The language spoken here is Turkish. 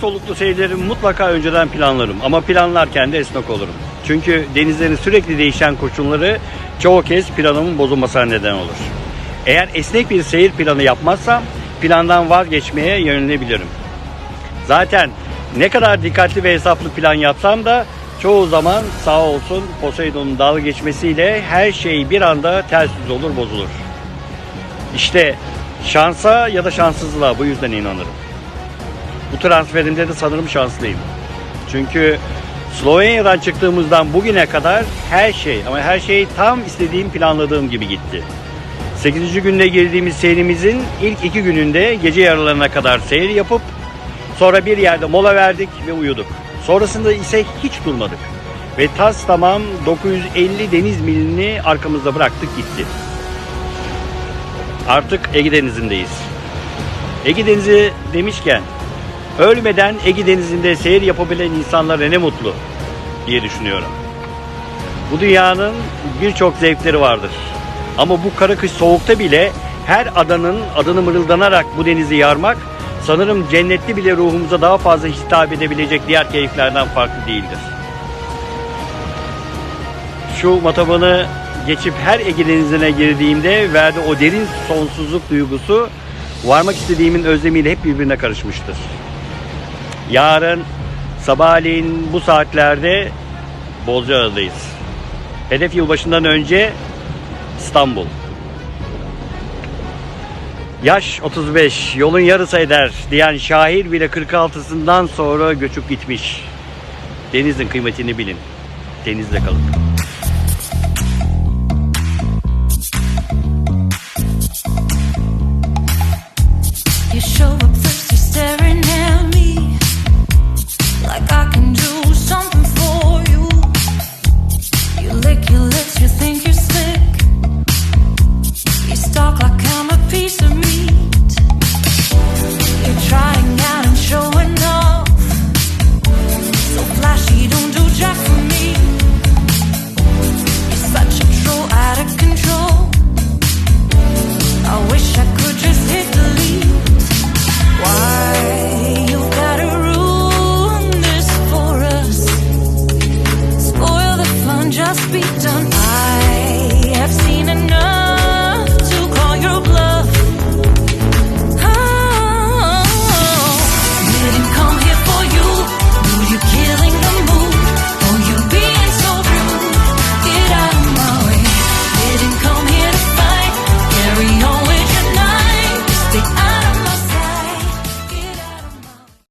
soluklu seyirlerimi mutlaka önceden planlarım. Ama planlarken de esnek olurum. Çünkü denizlerin sürekli değişen koşulları çoğu kez planımın bozulmasına neden olur. Eğer esnek bir seyir planı yapmazsam plandan vazgeçmeye yönelebilirim. Zaten ne kadar dikkatli ve hesaplı plan yapsam da çoğu zaman sağ olsun Poseidon'un dalga geçmesiyle her şey bir anda ters düz olur bozulur. İşte şansa ya da şanssızlığa bu yüzden inanırım. Bu transferimde de sanırım şanslıyım. Çünkü Slovenya'dan çıktığımızdan bugüne kadar her şey ama her şey tam istediğim planladığım gibi gitti. 8. günde girdiğimiz seyrimizin ilk iki gününde gece yarılarına kadar seyir yapıp sonra bir yerde mola verdik ve uyuduk. Sonrasında ise hiç durmadık. Ve tas tamam 950 deniz milini arkamızda bıraktık gitti. Artık Ege Denizi'ndeyiz. Ege Denizi demişken ölmeden Ege Denizi'nde seyir yapabilen insanlara ne mutlu diye düşünüyorum. Bu dünyanın birçok zevkleri vardır. Ama bu kara kış soğukta bile her adanın adını mırıldanarak bu denizi yarmak sanırım cennetli bile ruhumuza daha fazla hitap edebilecek diğer keyiflerden farklı değildir. Şu matabanı geçip her Ege Denizi'ne girdiğimde verdiği o derin sonsuzluk duygusu varmak istediğimin özlemiyle hep birbirine karışmıştır. Yarın sabahleyin bu saatlerde Bozcaada'dayız. Hedef yılbaşından önce İstanbul. Yaş 35, yolun yarısı eder diyen şair bile 46'sından sonra göçüp gitmiş. Denizin kıymetini bilin. Denizde kalın. must be done.